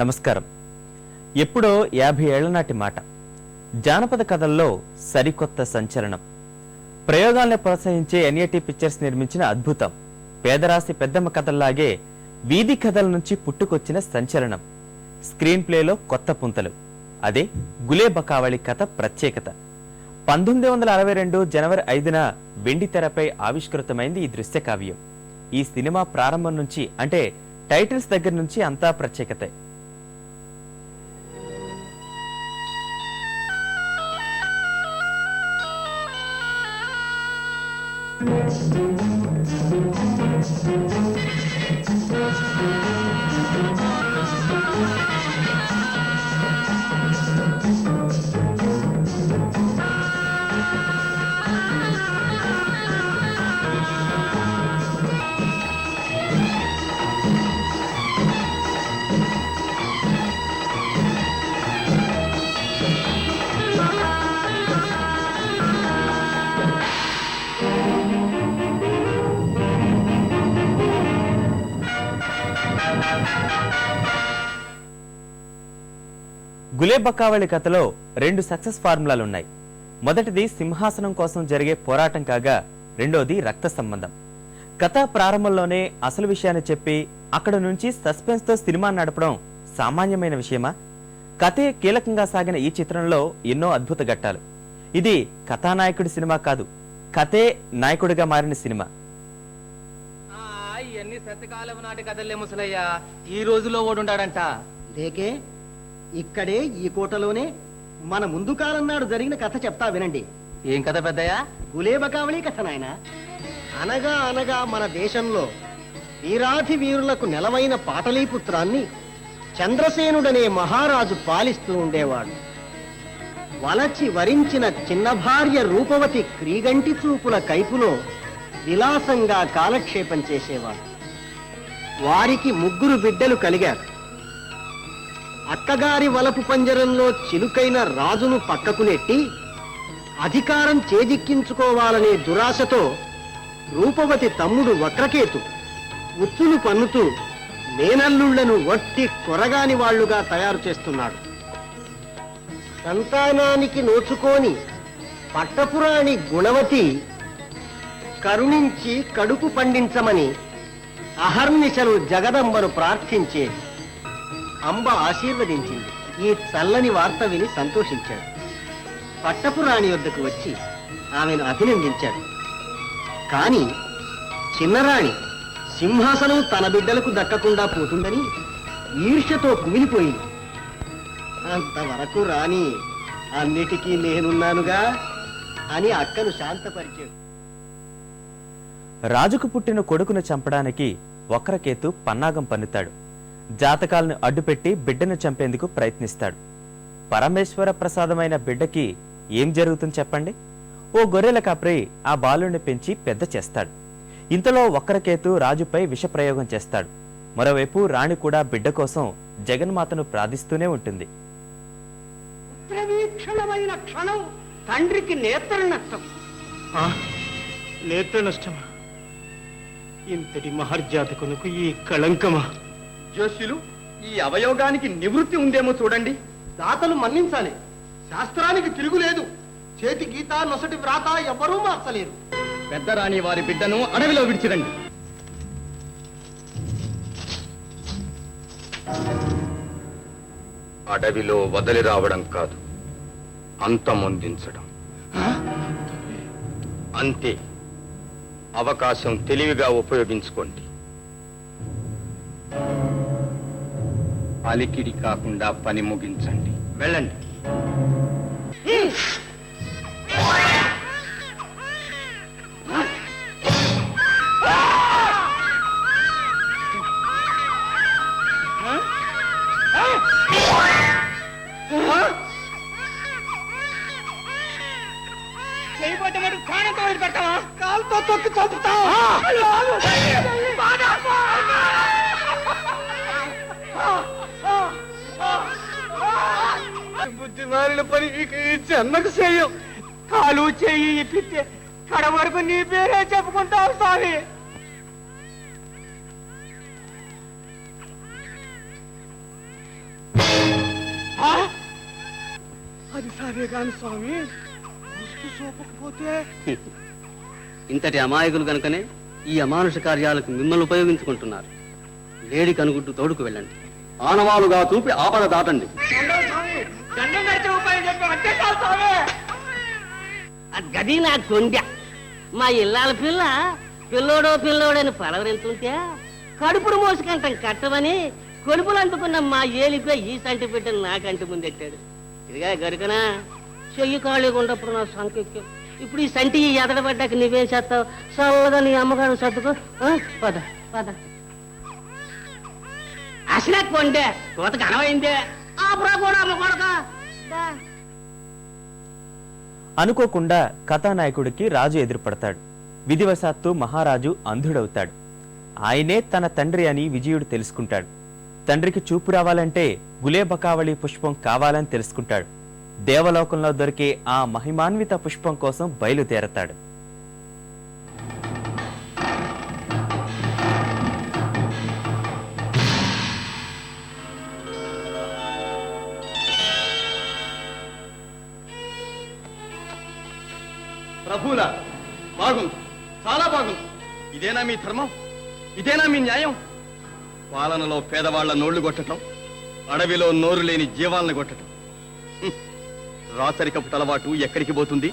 నమస్కారం. ఎప్పుడో యాభై ఏళ్ళ నాటి మాట. జానపద కథల్లో సరికొత్త సంచలనం. ప్రయోగాల్ని ప్రోత్సహించే ఎన్ఏటి పిక్చర్స్ నిర్మించిన అద్భుతం. పేదరాశి పెద్దమ్మ కథల్లాగే వీధి కథల నుంచి పుట్టుకొచ్చిన సంచలనం. స్క్రీన్ ప్లేలో కొత్త పుంతలు. అదే గులే బకావళి కథ ప్రత్యేకత. పంతొమ్మిది వందల అరవై రెండు జనవరి ఐదున వెండి తెరపై ఆవిష్కృతమైంది ఈ దృశ్య కావ్యం ఈ సినిమా ప్రారంభం నుంచి అంటే టైటిల్స్ దగ్గర నుంచి అంతా ప్రత్యేకతే. గులేబక్కావళి కథలో రెండు సక్సెస్ ఫార్ములాలు ఉన్నాయి మొదటిది సింహాసనం కోసం జరిగే పోరాటం కాగా రెండోది రక్త సంబంధం. కథ ప్రారంభంలోనే అసలు విషయాన్ని చెప్పి అక్కడ నుంచి సస్పెన్స్తో సినిమా నడపడం సామాన్యమైన విషయమా? కథే కీలకంగా సాగిన ఈ చిత్రంలో ఎన్నో అద్భుత ఘట్టాలు. ఇది కథానాయకుడి సినిమా కాదు కథే నాయకుడిగా మారిన సినిమా. ఇవన్నీ సత్యకాలం నాటి కథలే ముసలయ్యా. ఈ రోజులో ఓడుంటాడంట లేకే ఇక్కడే ఈ కోటలోనే మన ముందు కాలం నాడు జరిగిన కథ చెప్తా వినండి. ఏం కథ పెద్దయ్యా? గులేబకావళి కథ నాయన. అనగా అనగా మన దేశంలో వీరాధి వీరులకు నెలవైన పాటలీపుత్రాన్ని చంద్రసేనుడనే మహారాజు పాలిస్తూ ఉండేవాడు. వలచి వరించిన చిన్న భార్య రూపవతి క్రీగంటి చూపుల కైపులో విలాసంగా కాలక్షేపం చేసేవాడు. వారికి ముగ్గురు బిడ్డలు కలిగారు. అక్కగారి వలపు పంజరంలో చిలుకైన రాజును పక్కకు నెట్టి అధికారం చేజిక్కించుకోవాలనే దురాశతో రూపవతి తమ్ముడు వక్రకేతు ఉచ్చులు పన్నుతూ మేనల్లుళ్ళను వట్టి కొరగాని వాళ్ళుగా తయారు చేస్తున్నాడు. సంతానానికి నోచుకోని పట్టపురాణి గుణవతి కరుణించి కడుపు పండించమని అహర్నిశలు జగదంబను ప్రార్థించే అంబ ఆశీర్వదించింది. ఈ చల్లని వార్త విని సంతోషించాడు. పట్టపురాణి వద్దకు వచ్చి ఆమెను అభినందించాడు. కాని చిన్నరాణి సింహాసనం తన బిడ్డలకు దక్కకుండా పోతుందని ఈర్ష్యతో కుమిలిపోయింది. అంతవరకు రాని అన్నిటికీ నేనున్నానుగా అని అక్కను శాంతపరిచాడు. రాజుకు పుట్టిన కొడుకును చంపడానికి వక్రకేతు పన్నాగం పన్నుతాడు. జాతకాలను అడ్డుపెట్టి బిడ్డను చంపేందుకు ప్రయత్నిస్తాడు. పరమేశ్వర ప్రసాదమైన బిడ్డకి ఏం జరుగుతుంది చెప్పండి? ఓ గొర్రెల కాప్రి ఆ బాలుడిని పెంచి పెద్ద చేస్తాడు. ఇంతలో వక్రకేతు రాజుపై విషప్రయోగం చేస్తాడు. మరోవైపు రాణి కూడా బిడ్డ కోసం జగన్మాతను ప్రార్థిస్తూనే ఉంటుంది. క్షణం తండ్రికి నేత్ర నష్టం. నేత్ర నష్టమా? ఇంతటి మహర్జాతకునకు ఈ కళంకమా? జోష్యులు ఈ అవయోగానికి నివృత్తి ఉందేమో చూడండి. దాతలు మన్నించాలి. శాస్త్రానికి తిరుగులేదు చేతి గీత నొసటి వ్రాత ఎవ్వరూ మార్చలేరు. పెద్దరాణి వారి బిడ్డను అడవిలో విడిచిరండి. అడవిలో వదిలి రావడం కాదు అంతమొందించడం. అంతే. అవకాశం తెలివిగా ఉపయోగించుకోండి. అలికిడి కాకుండా పని ముగించండి. వెళ్ళండి. చేయబోతే మరి ప్రాణంతో వదిలిపెడతావా? కాలుతో తొక్కి చంపుతావా బుద్ధి మారిన పని చెన్నకు చేయం కాలు చేయి ఇప్పితే కడ వరకు నీ పేరే చెప్పుకుంటావు స్వామి. అది సరే కాని స్వామి. చూపకపోతే ఇంతటి అమాయకులు కనుకనే ఈ అమానుష కార్యాలకు మిమ్మల్ని ఉపయోగించుకుంటున్నారు. లేడి కనుగుడ్డు తోడుకు వెళ్ళండి. ఆనవాలుగా చూపి ఆపద దాటండి. గది నా కొండ. మా ఇల్లాల పిల్ల పిల్లోడో పిల్లోడని పలవరింతుంటే కడుపుడు మోసుకంటాం కట్టమని కొలుపులు అందుకున్న మా ఏలిపై ఈ సంటి బిడ్డను నాకంటి ముందెట్టాడు. ఇదిగా గరుకనా? చెయ్యి ఖాళీగా ఉన్నప్పుడు నా సంకెక్కి ఇప్పుడు ఈ సంటి ఎదడబడ్డాక నువ్వేం చేస్తావు? చల్లగా నీ అమ్మగారు సర్దుకో. ఆ, పద పద. అసలే కొండే కోత కనవైందే ఆపురా కూడా అమ్మ కొడక. అనుకోకుండా కథానాయకుడికి రాజు ఎదురుపడతాడు. విధివశాత్తు మహారాజు అంధుడవుతాడు. ఆయనే తన తండ్రి అని విజయుడు తెలుసుకుంటాడు. తండ్రికి చూపు రావాలంటే గులేబకావళి పుష్పం కావాలని తెలుసుకుంటాడు. దేవలోకంలో దొరికే ఆ మహిమాన్విత పుష్పం కోసం బయలుదేరతాడు. ప్రభులా బాగుంది చాలా బాగుంది ఇదేనా మీ ధర్మం? ఇదేనా మీ న్యాయం? పాలనలో పేదవాళ్ళ నోళ్ళు కొట్టటం అడవిలో నోరు లేని జీవాలను కొట్టటం. రాచరికపు తలవాటు ఎక్కడికి పోతుంది?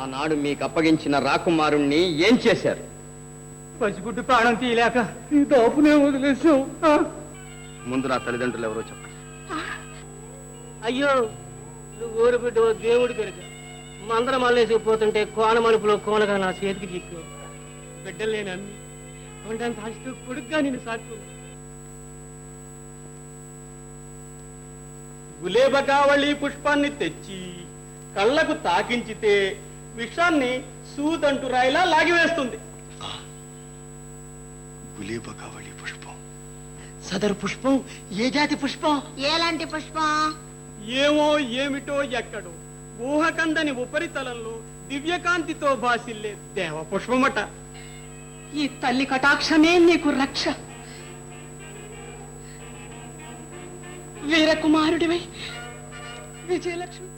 ఆనాడు మీకు అప్పగించిన రాకుమారుణ్ణి ఏం చేశారు? పసిగుడ్డు ప్రాణం తీయలేక ఈ దాపునే వదిలేసాం. ముందు నా తల్లిదండ్రులు ఎవరో చెప్పండి. అయ్యో నువ్వు ఊరు బిడ్డ దేవుడి కనుక మందరం మల్లేసిపోతుంటే కోన మలుపులో కోనగా నా చేతికి చిక్కు బిడ్డలు అమ్మి కొండంత కొడుగ్గా నేను గులేబకావళి పుష్పాన్ని తెచ్చి కళ్ళకు తాకించితే విషాన్ని సూదంటు రాయిలా లాగివేస్తుంది గులేబకావళి పుష్పం. సదరు పుష్పం ఏ జాతి పుష్పం? ఎలాంటి పుష్పం? ఏమో ఏమిటో ఎక్కడో ఊహకందని ఉపరితలంలో దివ్యకాంతితో భాసిల్లే దేవ పుష్పమట ఈ తల్లి కటాక్షమే నీకు రక్ష. వీరకుమారుడివై విజయలక్ష్మి.